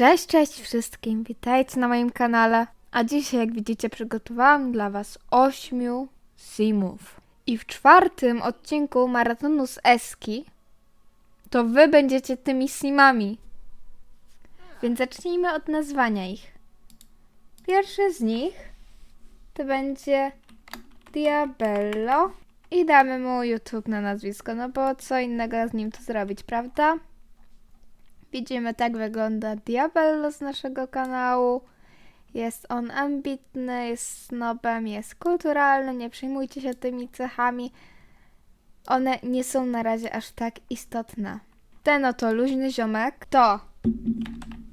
Cześć, cześć wszystkim, witajcie na moim kanale. A dzisiaj, jak widzicie, przygotowałam dla Was ośmiu simów. I w czwartym odcinku maratonu z Eski to Wy będziecie tymi simami. Więc zacznijmy od nazwania ich. Pierwszy z nich to będzie Diabello i damy mu YouTube na nazwisko, no bo co innego z nim to zrobić, prawda? Widzimy, tak wygląda Diabello z naszego kanału. Jest on ambitny, jest snobem, jest kulturalny, nie przejmujcie się tymi cechami. One nie są na razie aż tak istotne. Ten oto luźny ziomek to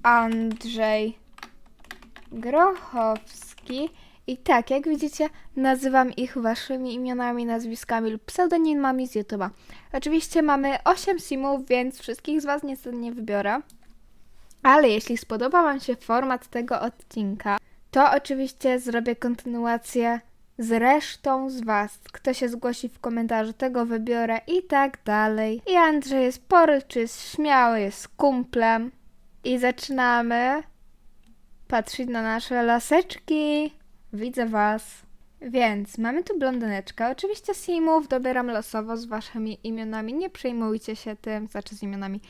Andrzej Grochowski. I tak, jak widzicie, nazywam ich waszymi imionami, nazwiskami lub pseudonimami z YouTube'a. Oczywiście mamy 8 simów, więc wszystkich z was niestety nie wybiorę. Ale jeśli spodoba wam się format tego odcinka, to oczywiście zrobię kontynuację z resztą z was. Kto się zgłosi w komentarzu, tego wybiorę i tak dalej. I Andrzej jest poryczy, jest śmiały, jest kumplem. I zaczynamy patrzeć na nasze laseczki. Widzę was. Więc mamy tu blondyneczkę. Oczywiście simów dobieram losowo z waszymi imionami. Nie przejmujcie się tym, znaczy z imionami.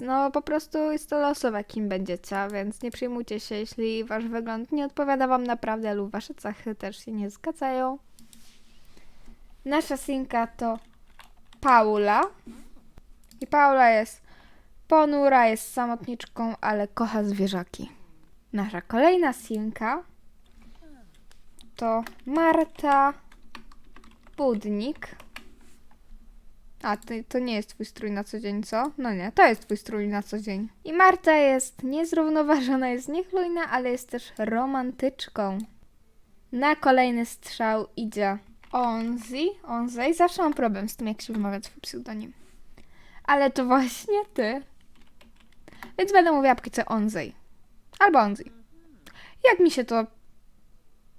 No po prostu jest to losowe, kim będziecie, więc nie przejmujcie się, jeśli wasz wygląd nie odpowiada wam naprawdę lub wasze cechy też się nie zgadzają. Nasza sinka to Paula. I Paula jest ponura, jest samotniczką, ale kocha zwierzaki. Nasza kolejna sinka to Marta Budnik. A, to, to nie jest twój strój na co dzień, co? No nie, to jest twój strój na co dzień. I Marta jest niezrównoważona, jest niechlujna, ale jest też romantyczką. Na kolejny strzał idzie Onzi. Onzej. Zawsze mam problem z tym, jak się wymawia twój pseudonim. Ale to właśnie ty. Więc będę mówiła co Onzej. Albo Onzi. Jak mi się to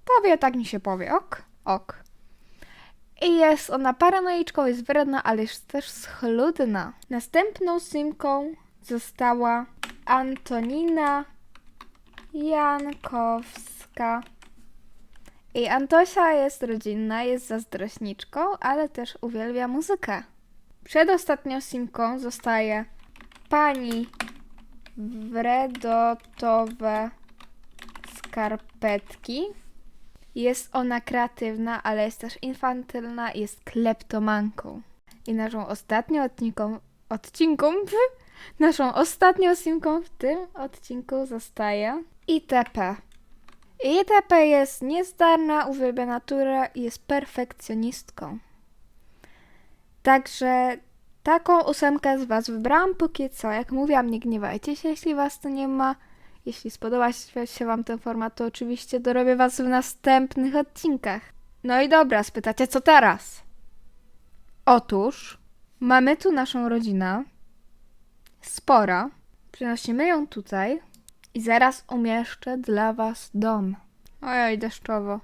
powie, tak mi się powie. Ok? Ok. I jest ona paranoiczką, jest wredna, ale jest też schludna. Następną simką została Antonina Jankowska. I Antosia jest rodzinna, jest zazdrośniczką, ale też uwielbia muzykę. Przedostatnią simką zostaje pani Wredotowe Skarpetki. Jest ona kreatywna, ale jest też infantylna i jest kleptomanką. I naszą ostatnią odcinką, odcinką, naszą ostatnią simką w tym odcinku zostaje ITP. ITP jest niezdarna, uwielbia naturę i jest perfekcjonistką. Także taką ósemkę z Was wybrałam póki co. Jak mówiłam, nie gniewajcie się, jeśli Was to nie ma. Jeśli spodoba się Wam ten format, to oczywiście dorobię Was w następnych odcinkach. No i dobra, spytacie, co teraz? Otóż mamy tu naszą rodzinę. Spora. Przenosimy ją tutaj i zaraz umieszczę dla Was dom. Ojoj, deszczowo.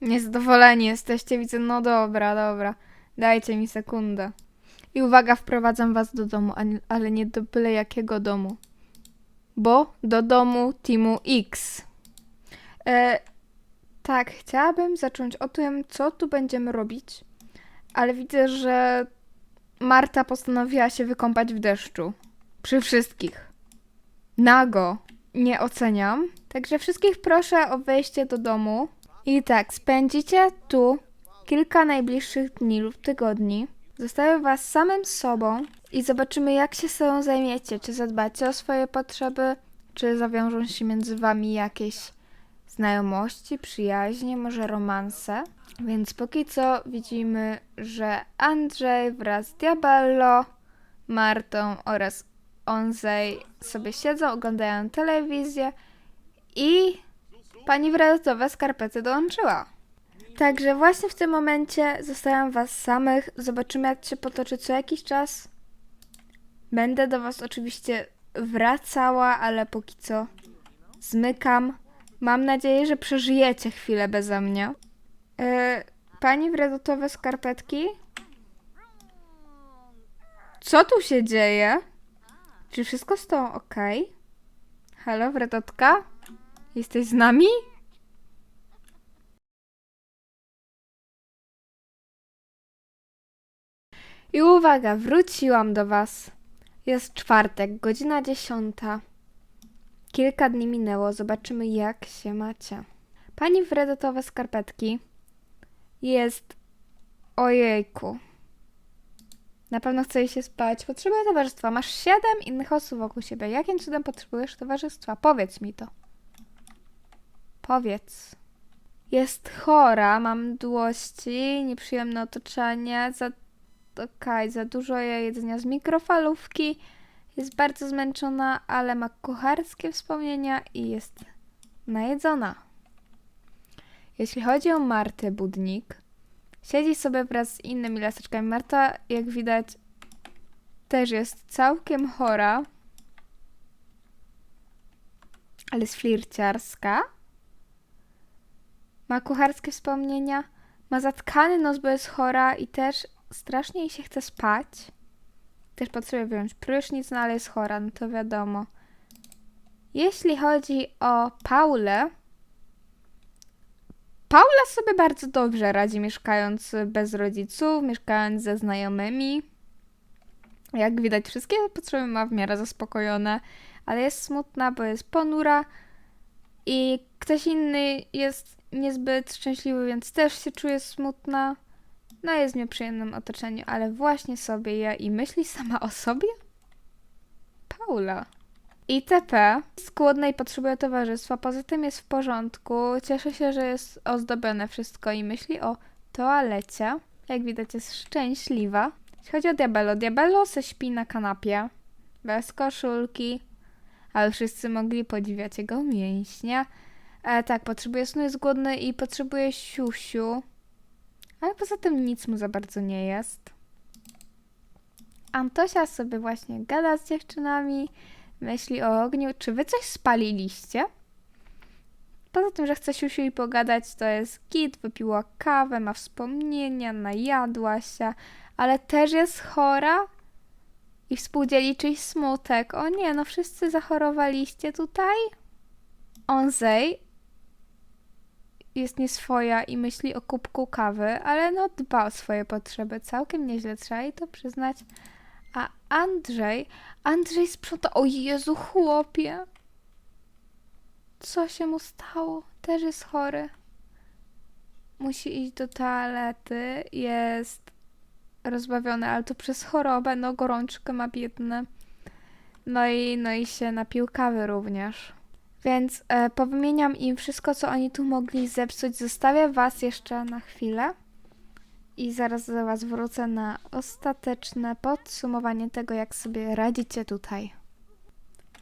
Niezadowoleni jesteście, widzę. No dobra, dobra. Dajcie mi sekundę. I uwaga, wprowadzam Was do domu, ale nie do byle jakiego domu bo do domu Teamu X. E, tak, chciałabym zacząć o tym, co tu będziemy robić, ale widzę, że Marta postanowiła się wykąpać w deszczu. Przy wszystkich. Nago. Nie oceniam. Także wszystkich proszę o wejście do domu. I tak, spędzicie tu kilka najbliższych dni lub tygodni. Zostawię was samym sobą i zobaczymy, jak się sobą zajmiecie. Czy zadbacie o swoje potrzeby, czy zawiążą się między wami jakieś znajomości, przyjaźnie, może romanse. Więc póki co widzimy, że Andrzej wraz z Diabello, Martą oraz Onzej sobie siedzą, oglądają telewizję i pani wrazowe skarpety dołączyła. Także właśnie w tym momencie zostawiam was samych. Zobaczymy, jak się potoczy co jakiś czas. Będę do was oczywiście wracała, ale póki co zmykam. Mam nadzieję, że przeżyjecie chwilę beze mnie. Yy, pani wredotowe skarpetki? Co tu się dzieje? Czy wszystko z tą ok? Halo, Wredotka? Jesteś z nami? I uwaga, wróciłam do Was. Jest czwartek, godzina dziesiąta. Kilka dni minęło, zobaczymy jak się macie. Pani w redetowe skarpetki jest... Ojejku. Na pewno chce jej się spać. Potrzebuję towarzystwa. Masz siedem innych osób wokół siebie. Jakim cudem potrzebujesz towarzystwa? Powiedz mi to. Powiedz. Jest chora, mam mdłości, nieprzyjemne otoczenie, za, okej, za dużo jej jedzenia z mikrofalówki, jest bardzo zmęczona, ale ma kucharskie wspomnienia i jest najedzona. Jeśli chodzi o Martę Budnik, siedzi sobie wraz z innymi laseczkami. Marta, jak widać, też jest całkiem chora, ale jest flirciarska. Ma kucharskie wspomnienia, ma zatkany nos, bo jest chora i też strasznie jej się chce spać. Też potrzebuje wziąć prysznic, no ale jest chora, no to wiadomo. Jeśli chodzi o Paulę, Paula sobie bardzo dobrze radzi mieszkając bez rodziców, mieszkając ze znajomymi. Jak widać, wszystkie potrzeby ma w miarę zaspokojone, ale jest smutna, bo jest ponura i ktoś inny jest niezbyt szczęśliwy, więc też się czuje smutna. No jest w nieprzyjemnym otoczeniu, ale właśnie sobie je i myśli sama o sobie? Paula. ITP jest głodna i potrzebuje towarzystwa, poza tym jest w porządku, cieszy się, że jest ozdobione wszystko i myśli o toalecie. Jak widać jest szczęśliwa. Jeśli chodzi o Diabello, Diabello se śpi na kanapie, bez koszulki, ale wszyscy mogli podziwiać jego mięśnie. E, tak, potrzebuje snu, jest głodny i potrzebuje siusiu. Ale poza tym nic mu za bardzo nie jest. Antosia sobie właśnie gada z dziewczynami, myśli o ogniu. Czy wy coś spaliliście? Poza tym, że chce siusiu i pogadać, to jest git, wypiła kawę, ma wspomnienia, najadła się, ale też jest chora i współdzieli czyjś smutek. O nie, no wszyscy zachorowaliście tutaj? Onzej jest nieswoja i myśli o kubku kawy, ale no dba o swoje potrzeby. Całkiem nieźle, trzeba jej to przyznać. A Andrzej, Andrzej sprząta. O Jezu, chłopie! Co się mu stało? Też jest chory. Musi iść do toalety. Jest rozbawiony, ale to przez chorobę. No, gorączkę ma biedny. No i, no i się napił kawy również. Więc e, powymieniam im wszystko, co oni tu mogli zepsuć. Zostawię Was jeszcze na chwilę i zaraz do Was wrócę na ostateczne podsumowanie tego, jak sobie radzicie tutaj.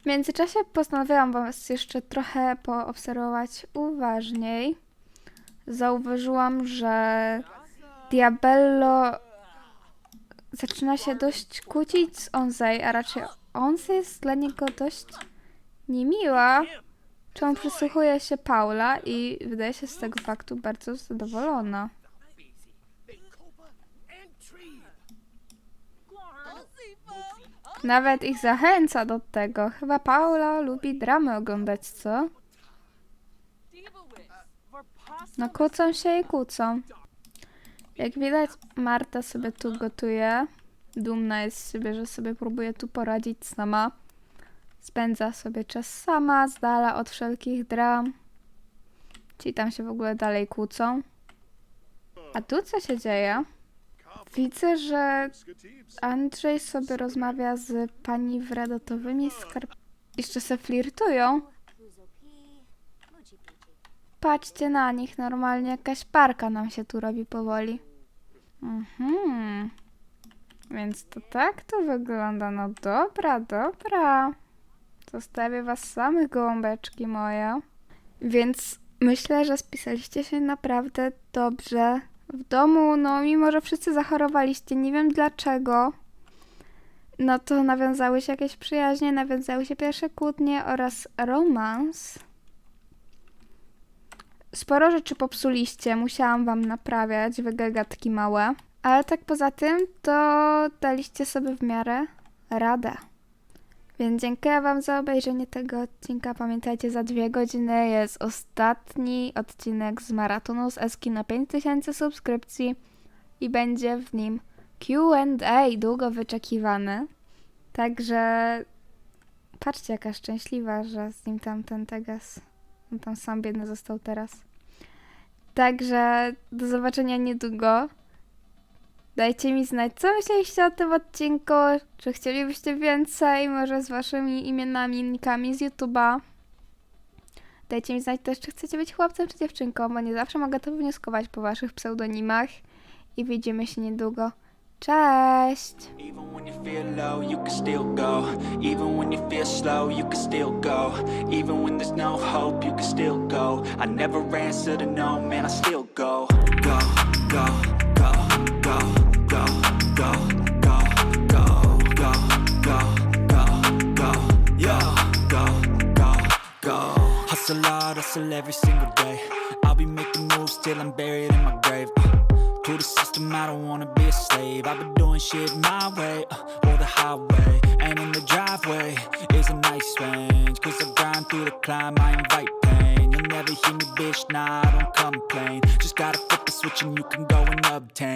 W międzyczasie postanowiłam Was jeszcze trochę poobserwować uważniej. Zauważyłam, że Diabello zaczyna się dość kłócić z Onzej, a raczej Onzej jest dla niego dość niemiła. Czemu przysłuchuje się Paula i wydaje się z tego faktu bardzo zadowolona. Nawet ich zachęca do tego. Chyba Paula lubi dramy oglądać, co? No kłócą się i kłócą. Jak widać, Marta sobie tu gotuje. Dumna jest z siebie, że sobie próbuje tu poradzić sama. Spędza sobie czas sama, z dala od wszelkich dram. Ci tam się w ogóle dalej kłócą. A tu co się dzieje? Widzę, że Andrzej sobie rozmawia z pani wredotowymi skarb... Jeszcze se flirtują. Patrzcie na nich, normalnie jakaś parka nam się tu robi powoli. Mhm. Więc to tak to wygląda. No dobra, dobra. Zostawię was samych, gołąbeczki moje. Więc myślę, że spisaliście się naprawdę dobrze. W domu, no mimo, że wszyscy zachorowaliście, nie wiem dlaczego, no to nawiązały się jakieś przyjaźnie, nawiązały się pierwsze kłótnie oraz romans. Sporo rzeczy popsuliście, musiałam wam naprawiać, wygagatki małe. Ale tak poza tym, to daliście sobie w miarę radę. Więc dziękuję Wam za obejrzenie tego odcinka. Pamiętajcie, za dwie godziny jest ostatni odcinek z maratonu z Eski na 5000 subskrypcji i będzie w nim QA, długo wyczekiwany. Także patrzcie, jaka szczęśliwa, że z nim tam ten Tegas, on tam sam biedny został teraz. Także do zobaczenia niedługo. Dajcie mi znać, co myśleliście o tym odcinku. Czy chcielibyście więcej, może z waszymi imionami, nikami z YouTube'a. Dajcie mi znać też, czy chcecie być chłopcem czy dziewczynką, bo nie zawsze mogę to wnioskować po waszych pseudonimach. I widzimy się niedługo. Cześć! Even when you feel low, you can still go. Even when you feel slow, you can still go. Even when there's no hope, you can still go. I never answer to no, man, I still go. Go, go, Hustle hard, hustle every single day. I'll be making moves till I'm buried in my grave. Uh, to the system, I don't wanna be a slave. I've been doing shit my way, uh, or the highway. And in the driveway is a nice range. Cause I grind through the climb, I invite pain. You'll never hear me, bitch, nah, I don't complain. Just gotta flip the switch and you can go and obtain.